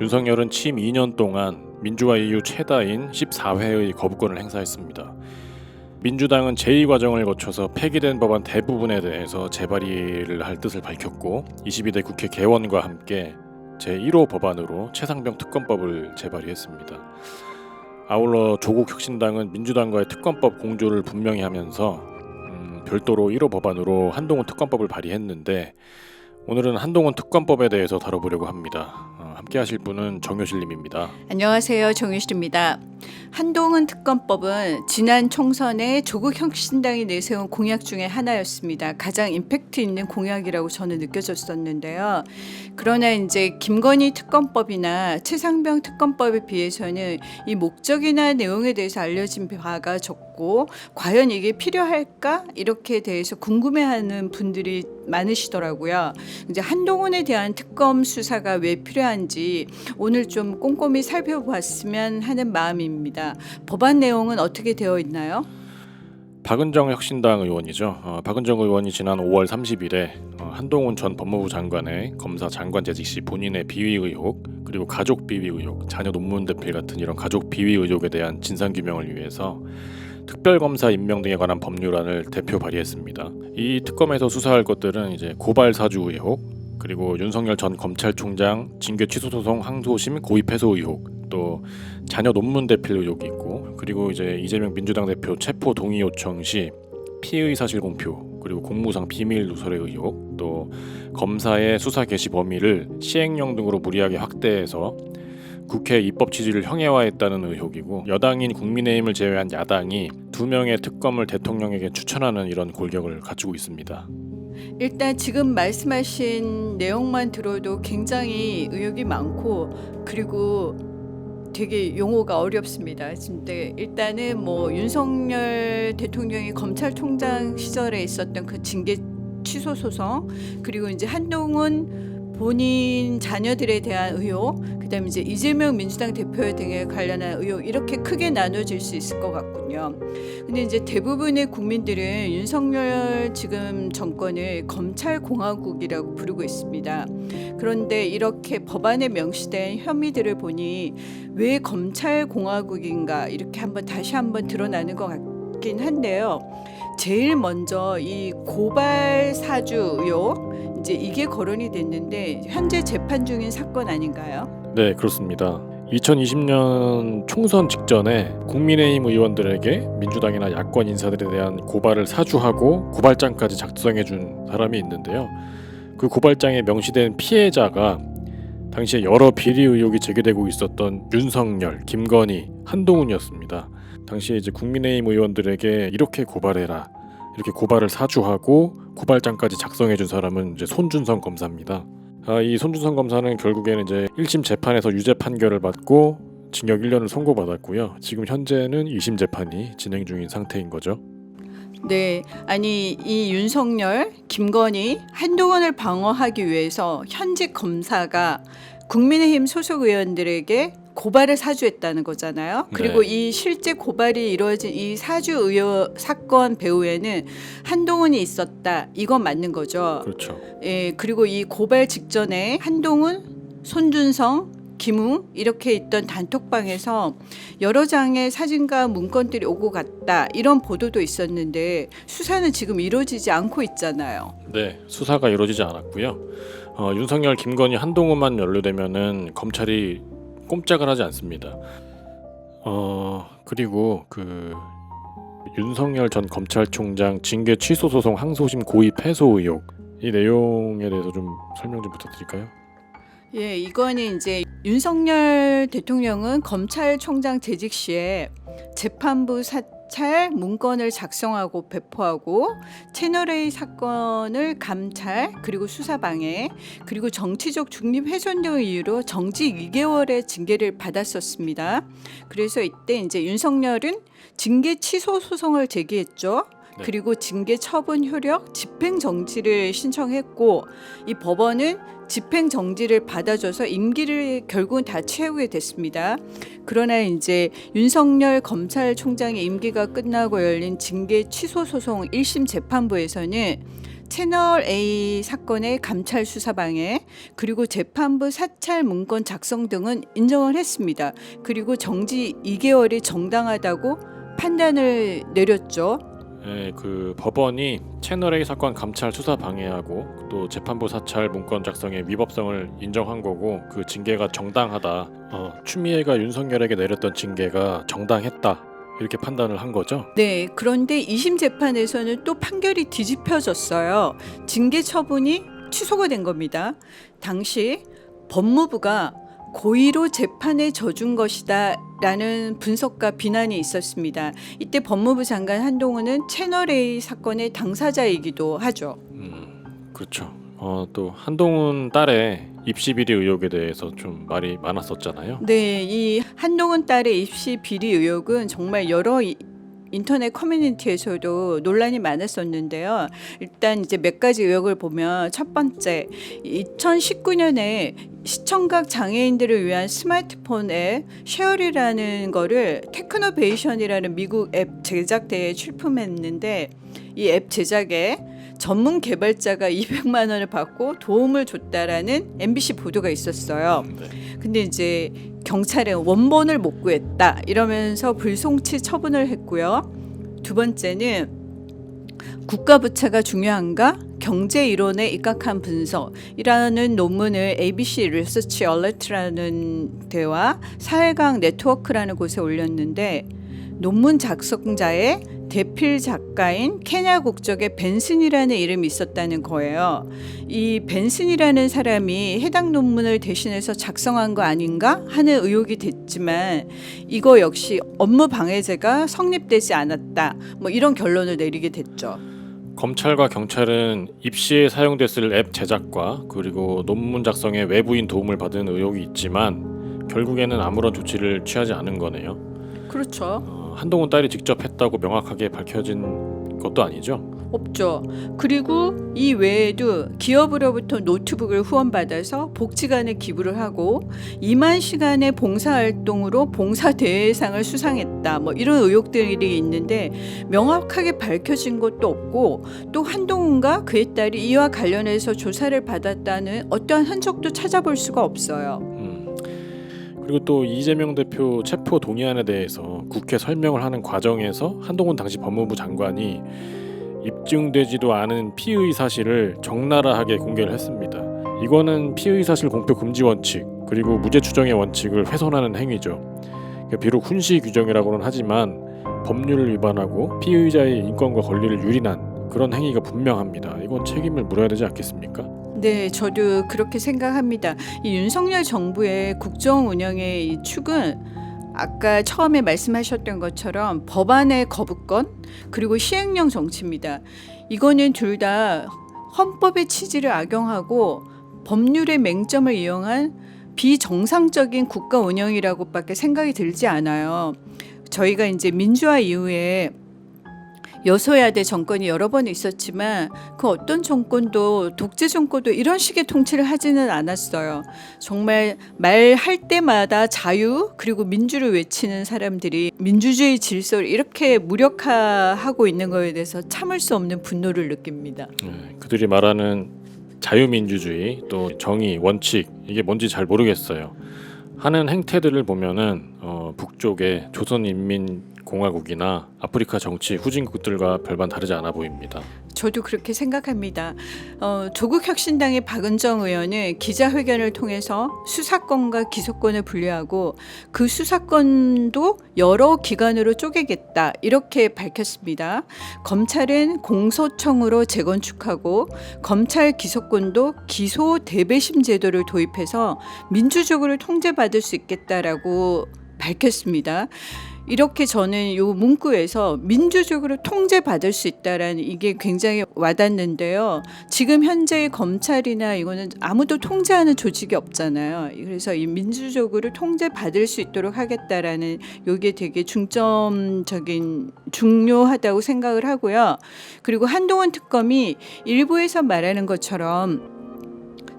윤석열은 취임 2년 동안 민주화 이후 최다인 14회의 거부권을 행사했습니다. 민주당은 제2과정을 거쳐서 폐기된 법안 대부분에 대해서 재발의를 할 뜻을 밝혔고 22대 국회 개원과 함께 제1호 법안으로 최상병 특검법을 재발의했습니다. 아울러 조국 혁신당은 민주당과의 특검법 공조를 분명히 하면서 음, 별도로 1호 법안으로 한동훈 특검법을 발의했는데 오늘은 한동훈 특검법에 대해서 다뤄보려고 합니다. 어, 함께 하실 분은 정효실님입니다. 안녕하세요. 정유실입니다. 한동훈 특검법은 지난 총선에 조국 혁신당이 내세운 공약 중에 하나였습니다. 가장 임팩트 있는 공약이라고 저는 느껴졌었는데요. 그러나 이제 김건희 특검법이나 최상병 특검법에 비해서는 이 목적이나 내용에 대해서 알려진 바가 적고 과연 이게 필요할까 이렇게 대해서 궁금해하는 분들이 많으시더라고요. 이제 한동훈에 대한 특검 수사가 왜 필요한지 오늘 좀 꼼꼼히 살펴봤으면 하는 마음입니다. 법안 내용은 어떻게 되어 있나요? 박은정 혁신당 의원이죠. 어, 박은정 의원이 지난 5월 30일에 어, 한동훈 전 법무부 장관의 검사 장관 재직 시 본인의 비위 의혹 그리고 가족 비위 의혹, 자녀 논문 대필 같은 이런 가족 비위 의혹에 대한 진상 규명을 위해서 특별검사 임명 등에 관한 법률안을 대표 발의했습니다. 이 특검에서 수사할 것들은 이제 고발 사주 의혹, 그리고 윤석열 전 검찰총장 징계 취소 소송 항소심 고의 패소 의혹, 또 자녀 논문 대필 의혹이 있고, 그리고 이제 이재명 민주당 대표 체포 동의 요청 시 피의 사실 공표, 그리고 공무상 비밀 누설의 의혹, 또 검사의 수사 개시 범위를 시행령 등으로 무리하게 확대해서 국회 입법 취지를 형해화했다는 의혹이고 여당인 국민의힘을 제외한 야당이 두 명의 특검을 대통령에게 추천하는 이런 골격을 갖추고 있습니다. 일단 지금 말씀하신 내용만 들어도 굉장히 의혹이 많고 그리고 되게 용어가 어렵습니다. 근데 일단은 뭐 윤석열 대통령이 검찰총장 시절에 있었던 그 징계 취소 소송 그리고 이제 한동훈 본인 자녀들에 대한 의혹, 그다음에 이제 이재명 민주당 대표 등에 관련한 의혹 이렇게 크게 나눠질 수 있을 것 같군요. 근데 이제 대부분의 국민들은 윤석열 지금 정권을 검찰 공화국이라고 부르고 있습니다. 그런데 이렇게 법안에 명시된 혐의들을 보니 왜 검찰 공화국인가 이렇게 한번 다시 한번 드러나는 것 같긴 한데요. 제일 먼저 이 고발 사주 의혹 이제 이게 거론이 됐는데 현재 재판 중인 사건 아닌가요? 네, 그렇습니다. 2020년 총선 직전에 국민의힘 의원들에게 민주당이나 야권 인사들에 대한 고발을 사주하고 고발장까지 작성해 준 사람이 있는데요. 그 고발장에 명시된 피해자가 당시에 여러 비리 의혹이 제기되고 있었던 윤석열, 김건희, 한동훈이었습니다. 당시에 이제 국민의힘 의원들에게 이렇게 고발해라. 이렇게 고발을 사주하고 고발장까지 작성해 준 사람은 이제 손준성 검사입니다. 아, 이 손준성 검사는 결국에는 이제 1심 재판에서 유죄 판결을 받고 징역 1년을 선고받았고요. 지금 현재는 2심 재판이 진행 중인 상태인 거죠. 네, 아니 이 윤석열, 김건희, 한동훈을 방어하기 위해서 현직 검사가 국민의힘 소속 의원들에게 고발을 사주했다는 거잖아요. 그리고 이 실제 고발이 이루어진 이 사주 의혹 사건 배후에는 한동훈이 있었다. 이건 맞는 거죠. 그렇죠. 예, 그리고 이 고발 직전에 한동훈, 손준성, 김웅 이렇게 있던 단톡방에서 여러 장의 사진과 문건들이 오고 갔다 이런 보도도 있었는데 수사는 지금 이루어지지 않고 있잖아요. 네, 수사가 이루어지지 않았고요. 어, 윤석열, 김건희, 한동훈만 연루되면은 검찰이 꼼짝을 하지 않습니다. 어 그리고 그 윤석열 전 검찰총장 징계 취소 소송 항소심 고의 패소 의혹 이 내용에 대해서 좀 설명 좀 부탁드릴까요? 예, 이거는 이제 윤석열 대통령은 검찰총장 재직 시에 재판부 사 찰 문건을 작성하고 배포하고 채널 A 사건을 감찰 그리고 수사 방해 그리고 정치적 중립 훼손 등의 이유로 정직 2개월의 징계를 받았었습니다. 그래서 이때 이제 윤석열은 징계 취소 소송을 제기했죠. 네. 그리고 징계 처분 효력 집행 정지를 신청했고 이 법원은 집행 정지를 받아줘서 임기를 결국은 다 채우게 됐습니다. 그러나 이제 윤석열 검찰총장의 임기가 끝나고 열린 징계 취소 소송 1심 재판부에서는 채널 A 사건의 감찰 수사 방해 그리고 재판부 사찰 문건 작성 등은 인정을 했습니다. 그리고 정지 2개월이 정당하다고 판단을 내렸죠. 예, 그 법원이 채널 A 사건 감찰 수사 방해하고 또 재판부 사찰 문건 작성의 위법성을 인정한 거고 그 징계가 정당하다. 어, 추미애가 윤석열에게 내렸던 징계가 정당했다. 이렇게 판단을 한 거죠. 네, 그런데 2심 재판에서는 또 판결이 뒤집혀졌어요. 징계 처분이 취소가 된 겁니다. 당시 법무부가 고의로 재판에 져준 것이다 라는 분석과 비난이 있었습니다. 이때 법무부 장관 한동훈은 채널 A 사건의 당사자이기도 하죠. 음, 그렇죠. 어, 또 한동훈 딸의 입시 비리 의혹에 대해서 좀 말이 많았었잖아요. 네, 이 한동훈 딸의 입시 비리 의혹은 정말 여러 이- 인터넷 커뮤니티에서도 논란이 많았었는데요. 일단 이제 몇 가지 의혹을 보면 첫 번째, 2019년에 시청각 장애인들을 위한 스마트폰 앱 쉐어리라는 거를 테크노베이션이라는 미국 앱 제작대에 출품했는데 이 앱 제작에 전문 개발자가 200만 원을 받고 도움을 줬다라는 MBC 보도가 있었어요. 네. 근데 이제 경찰은 원본을 못 구했다 이러면서 불송치 처분을 했고요. 두 번째는 국가 부채가 중요한가? 경제 이론에 입각한 분석이라는 논문을 ABC 리서치 얼레트라는 데와 사회과학 네트워크라는 곳에 올렸는데 논문 작성자의 대필 작가인 케냐 국적의 벤슨이라는 이름이 있었다는 거예요. 이 벤슨이라는 사람이 해당 논문을 대신해서 작성한 거 아닌가 하는 의혹이 됐지만 이거 역시 업무 방해죄가 성립되지 않았다. 뭐 이런 결론을 내리게 됐죠. 검찰과 경찰은 입시에 사용됐을 앱 제작과 그리고 논문 작성에 외부인 도움을 받은 의혹이 있지만 결국에는 아무런 조치를 취하지 않은 거네요. 그렇죠. 어, 한동훈 딸이 직접 했다고 명확하게 밝혀진 것도 아니죠. 없죠. 그리고 이 외에도 기업으로부터 노트북을 후원받아서 복지관에 기부를 하고 2만 시간의 봉사활동으로 봉사대회상을 수상했다. 뭐 이런 의혹들이 있는데 명확하게 밝혀진 것도 없고 또 한동훈과 그의 딸이 이와 관련해서 조사를 받았다는 어떠한 흔적도 찾아볼 수가 없어요. 음. 그리고 또 이재명 대표 체포 동의안에 대해서 국회 설명을 하는 과정에서 한동훈 당시 법무부 장관이 입증되지도 않은 피의 사실을 적나라하게 공개를 했습니다. 이거는 피의 사실 공표 금지 원칙 그리고 무죄 추정의 원칙을 훼손하는 행위죠. 비록 훈시 규정이라고는 하지만 법률을 위반하고 피의자의 인권과 권리를 유린한 그런 행위가 분명합니다. 이건 책임을 물어야 되지 않겠습니까? 네, 저도 그렇게 생각합니다. 이 윤석열 정부의 국정 운영의 이 축은 아까 처음에 말씀하셨던 것처럼 법안의 거부권 그리고 시행령 정치입니다. 이거는 둘 다 헌법의 취지를 악용하고 법률의 맹점을 이용한 비정상적인 국가 운영이라고밖에 생각이 들지 않아요. 저희가 이제 민주화 이후에 여소야대 정권이 여러 번 있었지만 그 어떤 정권도 독재 정권도 이런 식의 통치를 하지는 않았어요. 정말 말할 때마다 자유 그리고 민주를 외치는 사람들이 민주주의 질서를 이렇게 무력화하고 있는 거에 대해서 참을 수 없는 분노를 느낍니다. 네, 그들이 말하는 자유민주주의 또 정의 원칙 이게 뭔지 잘 모르겠어요. 하는 행태들을 보면은 어, 북쪽의 조선인민 공화국이나 아프리카 정치 후진국들과 별반 다르지 않아 보입니다. 저도 그렇게 생각합니다. 어, 조국혁신당의 박은정 의원은 기자회견을 통해서 수사권과 기소권을 분리하고 그 수사권도 여러 기관으로 쪼개겠다 이렇게 밝혔습니다. 검찰은 공소청으로 재건축하고 검찰 기소권도 기소 대배심 제도를 도입해서 민주적으로 통제받을 수 있겠다라고 밝혔습니다. 이렇게 저는 요 문구에서 민주적으로 통제받을 수 있다라는 이게 굉장히 와닿는데요. 지금 현재 검찰이나 이거는 아무도 통제하는 조직이 없잖아요. 그래서 이 민주적으로 통제받을 수 있도록 하겠다라는 요게 되게 중점적인 중요하다고 생각을 하고요. 그리고 한동훈 특검이 일부에서 말하는 것처럼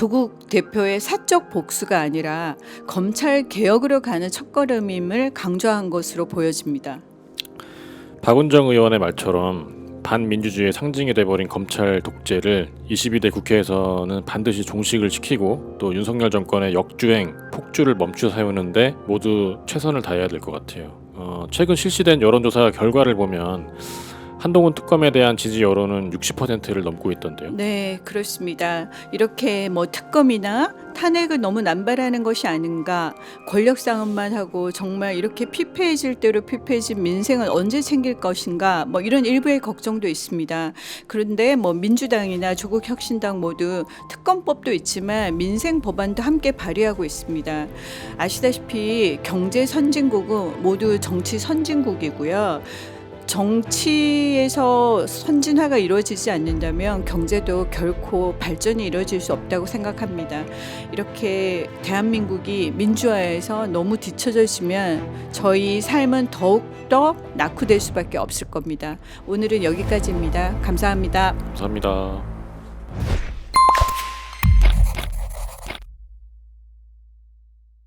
조국 대표의 사적 복수가 아니라 검찰 개혁으로 가는 첫걸음임을 강조한 것으로 보여집니다. 박은정 의원의 말처럼 반민주주의의 상징이 돼버린 검찰 독재를 22대 국회에서는 반드시 종식을 시키고 또 윤석열 정권의 역주행, 폭주를 멈추어 세우는데 모두 최선을 다해야 될 것 같아요. 어, 최근 실시된 여론조사 결과를 보면 한동훈 특검에 대한 지지 여론은 60%를 넘고 있던데요. 네, 그렇습니다. 이렇게 뭐 특검이나 탄핵을 너무 남발하는 것이 아닌가, 권력 싸움만 하고 정말 이렇게 피폐해질 대로 피폐해진 민생을 언제 챙길 것인가, 뭐 이런 일부의 걱정도 있습니다. 그런데 뭐 민주당이나 조국 혁신당 모두 특검법도 있지만 민생 법안도 함께 발의하고 있습니다. 아시다시피 경제 선진국은 모두 정치 선진국이고요. 정치에서 선진화가 이루어지지 않는다면 경제도 결코 발전이 이루어질 수 없다고 생각합니다. 이렇게 대한민국이 민주화에서 너무 뒤처져 있으면 저희 삶은 더욱더 낙후될 수밖에 없을 겁니다. 오늘은 여기까지입니다. 감사합니다. 감사합니다.